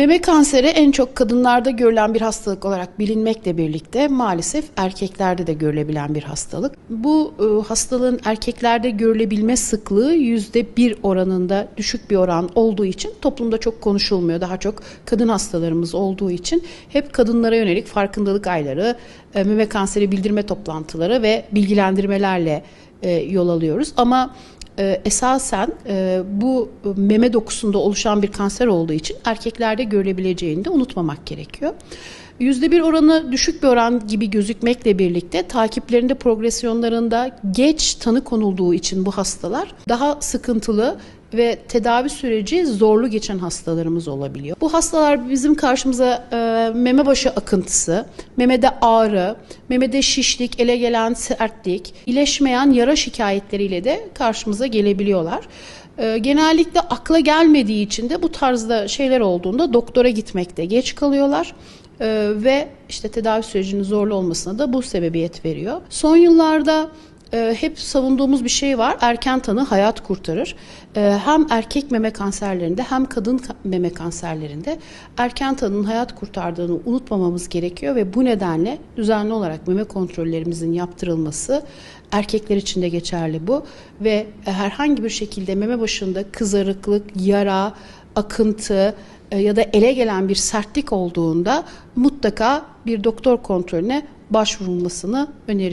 Meme kanseri en çok kadınlarda görülen bir hastalık olarak bilinmekle birlikte maalesef erkeklerde de görülebilen bir hastalık. Bu e, hastalığın erkeklerde görülebilme sıklığı yüzde bir oranında düşük bir oran olduğu için toplumda çok konuşulmuyor. Daha çok kadın hastalarımız olduğu için hep kadınlara yönelik farkındalık ayları, e, meme kanseri bildirme toplantıları ve bilgilendirmelerle e, yol alıyoruz. Ama e, esasen e, bu meme dokusunda oluşan bir kanser olduğu için erkeklerde görülebileceğini de unutmamak gerekiyor. %1 oranı düşük bir oran gibi gözükmekle birlikte takiplerinde progresyonlarında geç tanı konulduğu için bu hastalar daha sıkıntılı ve tedavi süreci zorlu geçen hastalarımız olabiliyor. Bu hastalar bizim karşımıza e, meme başı akıntısı, memede ağrı, memede şişlik, ele gelen sertlik, iyileşmeyen yara şikayetleriyle de karşımıza gelebiliyorlar. E, genellikle akla gelmediği için de bu tarzda şeyler olduğunda doktora gitmekte geç kalıyorlar. Ee, ve işte tedavi sürecinin zorlu olmasına da bu sebebiyet veriyor. Son yıllarda e, hep savunduğumuz bir şey var. Erken tanı hayat kurtarır. E, hem erkek meme kanserlerinde hem kadın ka- meme kanserlerinde erken tanının hayat kurtardığını unutmamamız gerekiyor ve bu nedenle düzenli olarak meme kontrollerimizin yaptırılması erkekler için de geçerli bu ve herhangi bir şekilde meme başında kızarıklık, yara, akıntı e, ya da ele gelen bir sertlik olduğunda mutlaka bir doktor kontrolüne başvurulmasını öneriyorum.